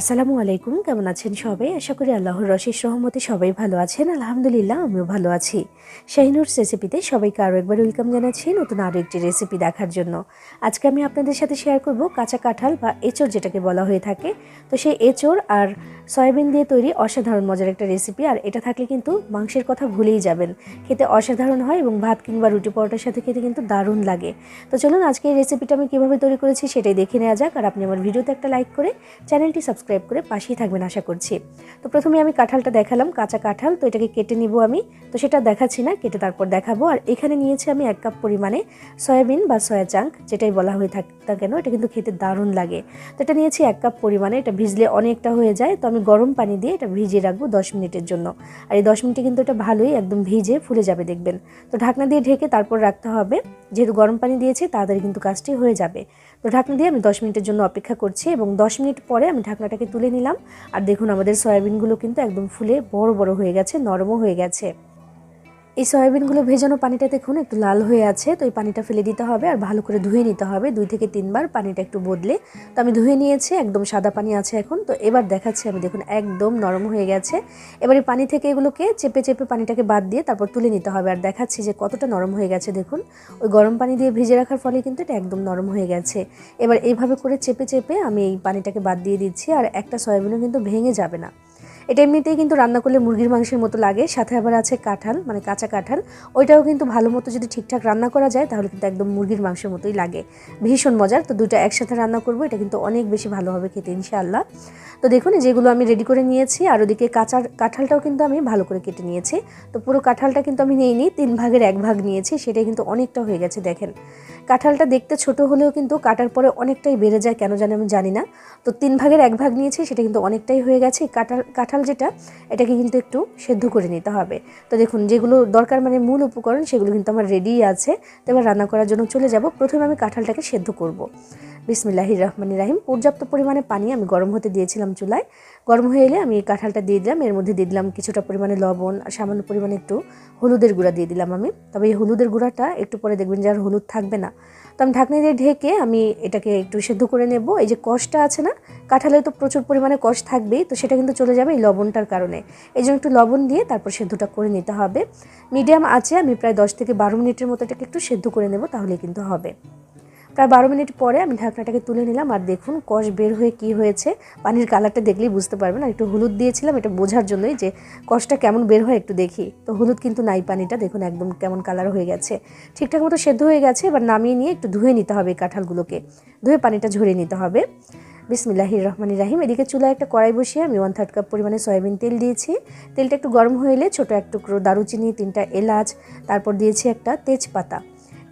আসসালামু আলাইকুম, কেমন আছেন সবাই? আশা করি আল্লাহর রশিদ রহমতে সবাই ভালো আছেন। আলহামদুলিল্লাহ, আমিও ভালো আছি। শাহিনুর রেসিপিতে সবাইকে আরও একবার ওয়েলকাম জানাচ্ছি নতুন আরও একটি রেসিপি দেখার জন্য। আজকে আমি আপনাদের সাথে শেয়ার করব কাঁচা কাঁঠাল বা এঁচড় যেটাকে বলা হয়ে থাকে। তো সেই এঁচড় আর সয়াবিন দিয়ে তৈরি অসাধারণ মজার একটা রেসিপি আর এটা থাকলে কিন্তু মাংসের কথা ভুলেই যাবেন। খেতে অসাধারণ হয় এবং ভাত কিংবা রুটি পরোটার সাথে খেতে কিন্তু দারুণ লাগে। তো চলুন আজকে এই রেসিপিটা আমি কীভাবে তৈরি করেছি সেটাই দেখে নেওয়া যাক, আর আপনি আমার ভিডিওতে একটা লাইক করে চ্যানেলটি সাবস্ক্রাইব করে পাশেই থাকবেন আশা করছি। তো প্রথমে আমি কাঁঠালটা দেখালাম, কাঁচা কাঁঠাল, তো এটাকে কেটে নিব আমি। তো সেটা দেখাচ্ছি না, কেটে তারপর দেখাবো। আর এখানে নিয়েছি আমি এক কাপ পরিমাণে সয়াবিন বা সয়া চাঙ্ক যেটাই বলা হয়ে থাক কেন, এটা কিন্তু খেতে দারুণ লাগে। তো এটা নিয়েছি এক কাপ পরিমাণে, এটা ভিজলে অনেকটা হয়ে যায়। তো আমি গরম পানি দিয়ে এটা ভিজিয়ে রাখব দশ মিনিটের জন্য। আর এই দশ মিনিটে কিন্তু এটা ভালোই একদম ভিজে ফুলে যাবে দেখবেন। তো ঢাকনা দিয়ে ঢেকে তারপর রাখতে হবে। যেহেতু গরম পানি দিয়েছে, তাড়াতাড়ি কিন্তু কাজটি হয়ে যাবে। তো ঢাকনা দিয়ে আমি দশ মিনিটের জন্য অপেক্ষা করছি এবং দশ মিনিট পরে আমি ঢাকনাটাকে তুলে নিলাম। আর দেখুন আমাদের সয়াবিনগুলো কিন্তু একদম ফুলে বড় বড় হয়ে গেছে, নরমও হয়ে গেছে। এই সয়াবিনগুলো ভেজানো পানিটা দেখুন একটু লাল হয়ে আছে, তো এই পানিটা ফেলে দিতে হবে আর ভালো করে ধুয়ে নিতে হবে। দুই থেকে তিনবার পানিটা একটু বদলে। তো আমি ধুয়ে নিয়েছি, একদম সাদা পানি আছে এখন। তো এবার দেখাচ্ছি আমি, দেখুন, একদম নরম হয়ে গেছে। এবার এই পানি থেকে এগুলোকে চেপে চেপে পানিটাকে বাদ দিয়ে তারপর তুলে নিতে হবে। আর দেখাচ্ছি যে কতটা নরম হয়ে গেছে, দেখুন। ওই গরম পানি দিয়ে ভিজে রাখার ফলে কিন্তু এটা একদম নরম হয়ে গেছে। এবার এইভাবে করে চেপে চেপে আমি এই পানিটাকে বাদ দিয়ে দিচ্ছি আর একটা সয়াবিনও কিন্তু ভেঙে যাবে না। এটা এমনিতেই কিন্তু রান্না করলে মুরগির মাংসের মতো লাগে, সাথে আবার আছে কাঁঠাল মানে কাঁচা কাঁঠাল। ওইটাও কিন্তু ভালো মতো যদি ঠিকঠাক রান্না করা যায়, তাহলে কিন্তু একদম মুরগির মাংসের মতোই লাগে। ভীষণ মজার, তো দুটো একসাথে রান্না করব, এটা কিন্তু অনেক বেশি ভালো হবে খেতে, ইনশাআল্লাহ। তো দেখুন যেগুলো আমি রেডি করে নিয়েছি, আর ওদিকে কাঁচার কাঁঠালটাও কিন্তু আমি ভালো করে কেটে নিয়েছি। তো পুরো কাঁঠালটা কিন্তু আমি নিইনি, তিন ভাগের এক ভাগ নিয়েছি, সেটাই কিন্তু অনেকটা হয়ে গেছে, দেখেন। কাঁঠালটা দেখতে ছোট হলেও কিন্তু কাটার পরে অনেকটাই বেড়ে যায়, কেন জানি আমি জানি না। তো তিন ভাগের এক ভাগ নিয়েছি, সেটা কিন্তু অনেকটাই হয়ে গেছে। কাঁঠাল কাঁঠাল যেটা, এটাকে কিন্তু একটু সেদ্ধ করে নিতে হবে। তো দেখুন, যেগুলো দরকার মানে মূল উপকরণ, সেগুলো কিন্তু আমার রেডিই আছে। তো এবার রান্না করার জন্য চলে যাব। প্রথমে আমি কাঁঠালটাকে সেদ্ধ করব। বিসমিল্লাহির রহমানির রাহিম। পর্যাপ্ত পরিমাণে পানি আমি গরম হতে দিয়েছিলাম চুলায়। গরম হয়ে এলে আমি কাঁঠালটা দিয়ে দিলাম। এর মধ্যে দিয়ে দিলাম কিছুটা পরিমাণে লবণ আর সামান্য পরিমাণে একটু হলুদের গুঁড়া দিয়ে দিলাম আমি। তবে এই হলুদের গুঁড়াটা একটু পরে দেখবেন যে আর হলুদ থাকবে না। তো আমি ঢাকনি দিয়ে ঢেকে আমি এটাকে একটু সেদ্ধ করে নেব। এই যে কষটা আছে না, কাঁঠালে তো প্রচুর পরিমাণে কষ থাকবেই, তো সেটা কিন্তু চলে যাবে এই লবণটার কারণে। এই জন্য একটু লবণ দিয়ে তারপর সেদ্ধটা করে নিতে হবে। মিডিয়াম আছে আমি প্রায় দশ থেকে বারো মিনিটের মতো এটাকে একটু সেদ্ধ করে নেব তাহলে কিন্তু হবে। প্রায় বারো মিনিট পরে আমি ঢাকনাটাকে তুলে নিলাম আর দেখুন কষ বের হয়ে কি হয়েছে। পানির কালারটা দেখলেই বুঝতে পারবেন আর একটু হলুদ দিয়েছিলাম, এটা বোঝার জন্যই যে কষটা কেমন বের হয় একটু দেখি। তো হলুদ কিন্তু নাই পানিটা, দেখুন একদম কেমন কালার হয়ে গেছে। ঠিকঠাক মতো সেদ্ধ হয়ে গেছে, এবার নামিয়ে নিয়ে একটু ধুয়ে নিতে হবে কাঁঠালগুলোকে। ধুয়ে পানিটা ঝরিয়ে নিতে হবে। বিসমিল্লাহির রহমানির রাহিম, এদিকে চুলায় একটা কড়াই বসিয়ে আমি ওয়ান থার্ড কাপ পরিমাণে সয়াবিন তেল দিয়েছি। তেলটা একটু গরম হয়ে এলে ছোটো এক টুকরো দারুচিনি, তিনটা এলাচ, তারপর দিয়েছি একটা তেজপাতা।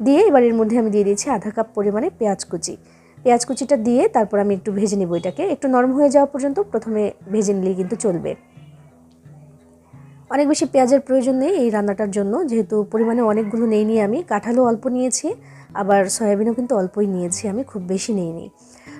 দিয়ে এবার এর মধ্যে আমি দিয়ে দিয়েছি আধা কাপ পরিমাণে পেঁয়াজ কুচি। পেঁয়াজ কুচিটা দিয়ে তারপর আমি একটু ভেজে নিব এটাকে। একটু নরম হয়ে যাওয়া পর্যন্ত প্রথমে ভেজে নিলেই কিন্তু চলবে। অনেক বেশি পেঁয়াজের প্রয়োজন নেই এই রান্নাটার জন্য। যেহেতু পরিমাণে অনেকগুলো নেই নিয়ে আমি, কাঁঠালও অল্প নিয়েছি, আবার সয়াবিনও কিন্তু অল্পই নিয়েছি আমি, খুব বেশি নিইনি।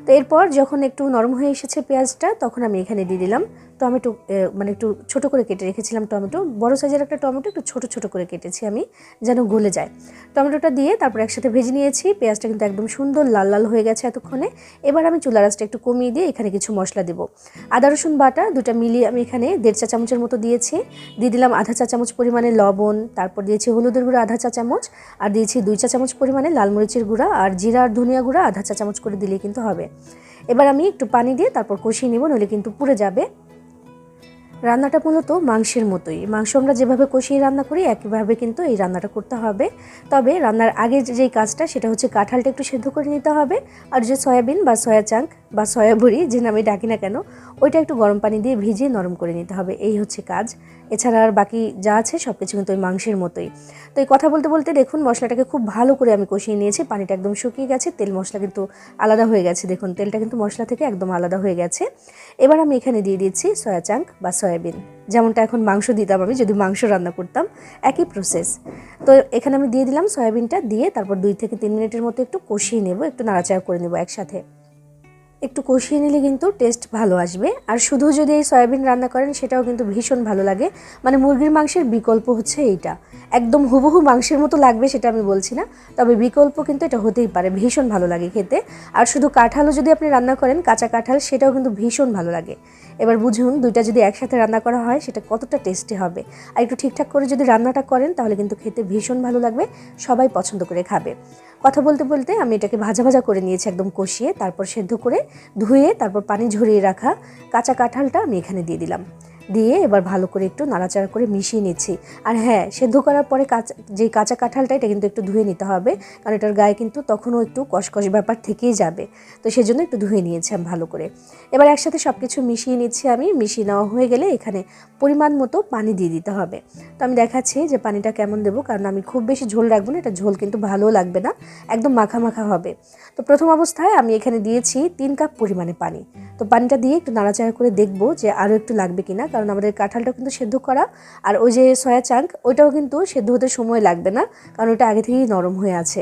তো এরপর যখন একটু নরম হয়ে এসেছে পেঁয়াজটা, তখন আমি এখানে দিয়ে দিলাম টমেটো মানে একটু ছোট করে কেটে রেখেছিলাম টমেটো। বড় সাইজের একটা টমেটো একটু ছোট ছোট করে কেটেছি আমি, যেন গলে যায়। টমেটোটা দিয়ে তারপর একসাথে ভেজে নিয়েছি, পেঁয়াজটা কিন্তু একদম সুন্দর লাল লাল হয়ে গেছে এতক্ষণে। এবার আমি চুলা রাসটা একটু কমিয়ে দিয়ে এখানে কিছু মশলা দেবো। আদা, রসুন বাটা দুটা মিলিয়ে আমি এখানে দেড় চা চামচের মতো দিয়েছি। দিয়ে দিলাম আধা চা চামচ পরিমাণে লবণ, তারপর দিয়েছি হলুদের গুঁড়া আধা চা চামচ, আর দিয়েছি দুই চা চামচ পরিমাণে লাল মরিচের গুঁড়া, আর জিরা আর ধনিয়া গুঁড়া আধা চা চামচ করে দিলেই কিন্তু হবে। এবার আমি একটু পানি দিয়ে তারপর কষিয়ে নেব, নইলে কিন্তু পুড়ে যাবে। রান্নাটা মূলত মাংসের মতোই। মাংস আমরা যেভাবে কষিয়ে রান্না করি, একইভাবে কিন্তু এই রান্নাটা করতে হবে। তবে রান্নার আগে যে কাজটা, সেটা হচ্ছে কাঁঠালটা একটু সেদ্ধ করে নিতে হবে। আর যে সয়াবিন বা সয়া চাঙ্ক বা সয়া বড়ি যে নামে ডাকি না কেন, ওইটা একটু গরম পানি দিয়ে ভিজিয়ে নরম করে নিতে হবে। এই হচ্ছে কাজ। এছাড়া আর বাকি যা আছে সব কিছু কিন্তু ওই মাংসের মতোই। তো এই কথা বলতে বলতে দেখুন, মশলাটাকে খুব ভালো করে আমি কষিয়ে নিয়েছি, পানিটা একদম শুকিয়ে গেছে, তেল মশলা কিন্তু আলাদা হয়ে গেছে। দেখুন, তেলটা কিন্তু মশলা থেকে একদম আলাদা হয়ে গেছে। এবার আমি এখানে দিয়ে দিচ্ছি সয়া চাঙ্ক বা সয়াবিন। যেমনটা এখন মাংস দিতাম আমি, যদি মাংস রান্না করতাম, একই প্রসেস তো এখানে আমি দিয়ে দিলাম সয়াবিনটা, দিয়ে তারপর দুই থেকে তিন মিনিটের মতো একটু কষিয়ে নেব, একটু নাড়াচাড়া করে নেব একসাথে। একটু কষিয়ে নিলে কিন্তু টেস্ট ভালো আসবে। আর শুধু যদি এই সয়াবিন রান্না করেন, সেটাও কিন্তু ভীষণ ভালো লাগে। মানে মুরগির মাংসের বিকল্প হচ্ছে এইটা। একদম হুবহু মাংসের মতো লাগবে সেটা আমি বলছি না। তবে বিকল্প কিন্তু এটা হতেই পারে, ভীষণ ভালো লাগে খেতে। আর শুধু কাঁঠালও যদি আপনি রান্না করেন, কাঁচা কাঁঠাল, সেটাও কিন্তু ভীষণ ভালো লাগে। এবার বুঝুন, দুইটা যদি একসাথে রান্না করা হয়, সেটা কতটা টেস্টি হবে। আর একটু ঠিকঠাক করে যদি রান্নাটা করেন, তাহলে কিন্তু খেতে ভীষণ ভালো লাগবে, সবাই পছন্দ করে খাবে। কথা বলতে বলতে আমি এটাকে ভাজা ভাজা করে নিয়েছি একদম কষিয়ে, তারপর সেদ্ধ করে ধুয়ে, তারপর পানি ঝরিয়ে রাখা কাঁচা কাঁঠালটা আমি এখানে দিয়ে দিলাম। দিয়ে এবার ভালো করে একটু নাড়াচাড়া করে মিশিয়ে নিচ্ছি। আর হ্যাঁ সেদ্ধ করার পরে কাঁচা, যে কাঁচা কাঁঠালটা, এটা কিন্তু একটু ধুয়ে নিতে হবে। কারণ এটার গায়ে কিন্তু তখনও একটু কষকষ ব্যাপার থেকেই যাবে। তো সেজন্য একটু ধুয়ে নিয়েছি আমি ভালো করে। এবার একসাথে সব কিছু মিশিয়ে নিচ্ছি আমি। মিশিয়ে নেওয়া হয়ে গেলে এখানে পরিমাণ মতো পানি দিয়ে দিতে হবে। তো আমি দেখাচ্ছি যে পানিটা কেমন দেবো, কারণ আমি খুব বেশি ঝোল রাখব না, এটা ঝোল কিন্তু ভালো লাগবে না, একদম মাখা মাখা হবে। তো প্রথম অবস্থায় আমি এখানে দিয়েছি তিন কাপ পরিমাণে পানি। তো পানিটা দিয়ে একটু নাড়াচাড়া করে দেখব যে আরও একটু লাগবে কিনা আমাদের কাঁঠালটা কিন্তু সেদ্ধ করা আর ওই যে সয়া চাঙ্ক, ওইটাও কিন্তু সেদ্ধ হতে সময় লাগবে না, কারণ ওটা আগে থেকেই নরম হয়ে আছে।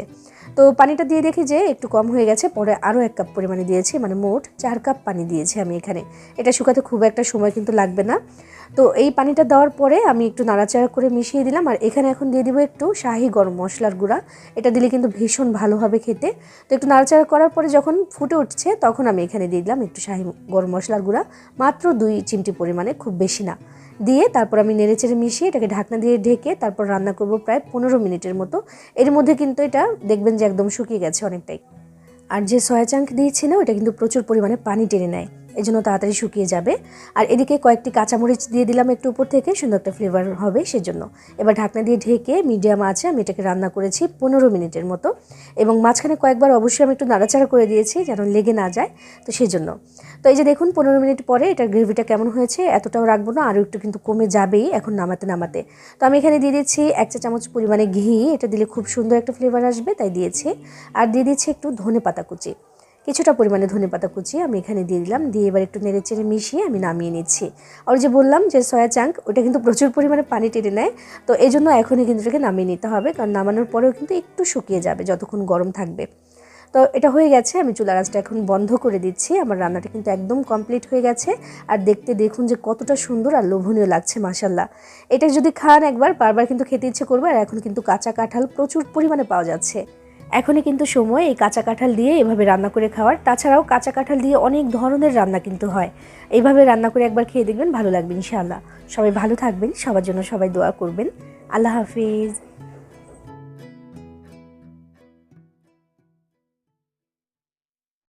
তো পানিটা দিয়ে দেখি যে একটু কম হয়ে গেছে, পরে আরও এক কাপ পরিমাণে দিয়েছি মানে মোট চার কাপ পানি দিয়েছি আমি এখানে। এটা শুকাতে খুব একটা সময় কিন্তু লাগবে না। তো এই পানিটা দেওয়ার পরে আমি একটু নাড়াচাড়া করে মিশিয়ে দিলাম, আর এখানে এখন দিয়ে দিব একটু শাহি গরম মশলার গুঁড়া। এটা দিলে কিন্তু ভীষণ ভালো হবে খেতে। তো একটু নাড়াচাড়া করার পরে যখন ফুটে উঠছে, তখন আমি এখানে দিয়ে দিলাম একটু শাহি গরম মশলার গুঁড়া, মাত্র দুই চিমটি পরিমাণে, খুব বেশি না। দিয়ে তারপর আমি নেড়েচেড়ে মিশিয়ে এটাকে ঢাকনা দিয়ে ঢেকে তারপর রান্না করব প্রায় পনেরো মিনিটের মতো। এর মধ্যে কিন্তু এটা দেখবেন যে একদম শুকিয়ে গেছে অনেকটাই। আর যে সয়া চাঙ্ক দিয়েছিল ওটা কিন্তু প্রচুর পরিমাণে পানি টেনে নেয়। এই জন্য তাড়াতাড়ি শুকিয়ে যাবে। আর এদিকে কয়েকটি কাঁচামরিচ দিয়ে দিলাম একটু উপর থেকে, সুন্দর একটা ফ্লেভার হবে সেজন্য। এবার ঢাকনা দিয়ে ঢেকে মিডিয়াম আছে, আমি এটাকে রান্না করেছি পনেরো মিনিটের মতো। এবং মাঝখানে কয়েকবার অবশ্যই আমি একটু নাড়াচাড়া করে দিয়েছি যেন লেগে না যায়, তো সেজন্য। তো এই যে দেখুন, পনেরো মিনিট পরে এটার গ্রেভিটা কেমন হয়েছে, এতটাও রাখব না, আরও একটু কিন্তু কমে যাবেই এখন নামাতে নামাতে। তো আমি এখানে দিয়ে দিচ্ছি এক চা চামচ পরিমাণে ঘি, এটা দিলে খুব সুন্দর একটা ফ্লেভার আসবে, তাই দিয়েছি। আর দিয়ে দিচ্ছি একটু ধনে পাতা কুচি। কিছুটা পরিমাণে ধনে পাতা কুচি আমি এখানে দিয়ে দিলাম। দিয়ে এবার একটু নেড়ে চেড়ে মিশিয়ে আমি নামিয়ে নিচ্ছি। আর যে বললাম যে সয়া চাঙ্ক ওটা কিন্তু প্রচুর পরিমাণে পানি টেনে নেয়। তো এই জন্য এখনই কিন্তু এটাকে নামিয়ে নিতে হবে। কারণ নামানোর পরেও কিন্তু একটু শুকিয়ে যাবে যতক্ষণ গরম থাকবে। তো এটা হয়ে গেছে। আমি চুলা আঁচটা এখন বন্ধ করে দিচ্ছি। আমার রান্নাটা কিন্তু একদম কমপ্লিট হয়ে গেছে। আর দেখতে দেখুন যে কতটা সুন্দর আর লোভনীয় লাগছে মাসাল্লাহ এটা যদি খান একবার, বারবার কিন্তু খেতে ইচ্ছে করবে। আর এখন কিন্তু কাঁচা কাঁঠাল প্রচুর পরিমাণে পাওয়া যাচ্ছে। এখনই কিন্তু সময় এই কাঁচা কাঁঠাল দিয়ে এভাবে রান্না করে খাওয়ার। তাছাড়াও কাঁচা কাঁঠাল দিয়ে অনেক ধরনের রান্না কিন্তু হয়। এইভাবে রান্না করে একবার খেয়ে দেখবেন ভালো লাগবে ইনশাআল্লাহ। সবাই ভালো থাকবেন, সবার জন্য সবাই দোয়া করবেন। আল্লাহ হাফিজ।